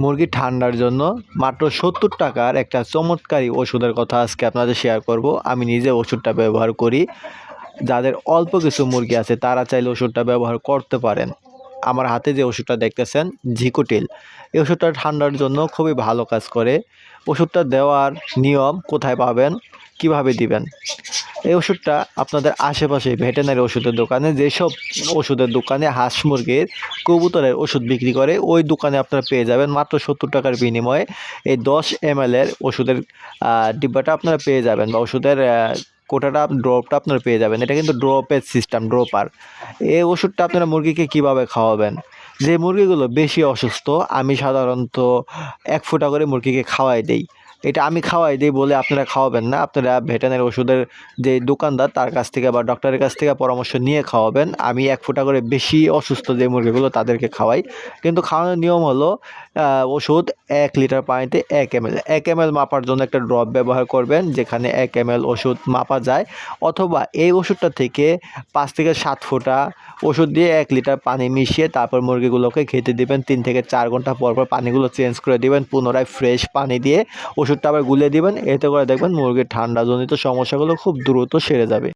মুরগি ঠান্ডার জন্য মাত্র সত্তর টাকার একটা চমৎকারী ওষুধের কথা আজকে আপনাদের শেয়ার করব। আমি নিজে ওষুধটা ব্যবহার করি। যাদের অল্প কিছু মুরগি আছে, তারা চাইলে ওষুধটা ব্যবহার করতে পারেন। আমার হাতে যে ওষুধটা দেখতেছেন, ঝিকুটিল। এই ওষুধটা ঠান্ডার জন্য খুবই ভালো কাজ করে। ওষুধটা দেওয়ার নিয়ম কোথায় পাবেন, কীভাবে দিবেন? এই ওষুধটা আপনাদের আশেপাশে ভেটেনারি ওষুধের দোকানে, যেসব ওষুধের দোকানে হাঁস মুরগির কবুতরের ওষুধ বিক্রি করে, ওই দোকানে আপনারা পেয়ে যাবেন মাত্র সত্তর টাকার বিনিময়ে এই দশ এম এর ওষুধের ডিব্বাটা আপনারা পেয়ে যাবেন বা ওষুধের কোটাটা, ড্রপটা আপনারা পেয়ে যাবেন। এটা কিন্তু ড্রপের সিস্টেম, ড্রপার। এই ওষুধটা আপনারা মুরগিকে কীভাবে খাওয়াবেন? যে মুরগিগুলো বেশি অসুস্থ, আমি সাধারণত এক ফোঁটা করে মুরগিকে খাওয়াই দেই। এটা আমি খাওয়াই দিই বলে আপনারা খাওয়াবেন না। আপনারা ভেটেনারি ওষুধের যে দোকানদার, তার কাছ থেকে বা ডক্টরের কাছ থেকে পরামর্শ নিয়ে খাওয়াবেন। আমি এক ফোঁটা করে বেশি অসুস্থ যে মুরগিগুলো, তাদেরকে খাওয়াই। কিন্তু খাওয়ানোর নিয়ম হলো ওষুধ এক লিটার পানিতে এক এম এল এক এম এল মাপার জন্য একটা ড্রপ ব্যবহার করবেন, যেখানে এক এম এল ওষুধ মাপা যায়। অথবা এই ওষুধটা থেকে পাঁচ থেকে সাত ফোঁটা ওষুধ দিয়ে এক লিটার পানি মিশিয়ে তারপর মুরগিগুলোকে খেতে দিবেন। তিন থেকে চার ঘণ্টা পর পর পানিগুলো চেঞ্জ করে দিবেন, পুনরায় ফ্রেশ পানি দিয়ে ওষুধটা আবার গুলে দিবেন। এতে করে দেখবেন মুরগির ঠান্ডাজনিত সমস্যাগুলো খুব দ্রুত সেরে যাবে।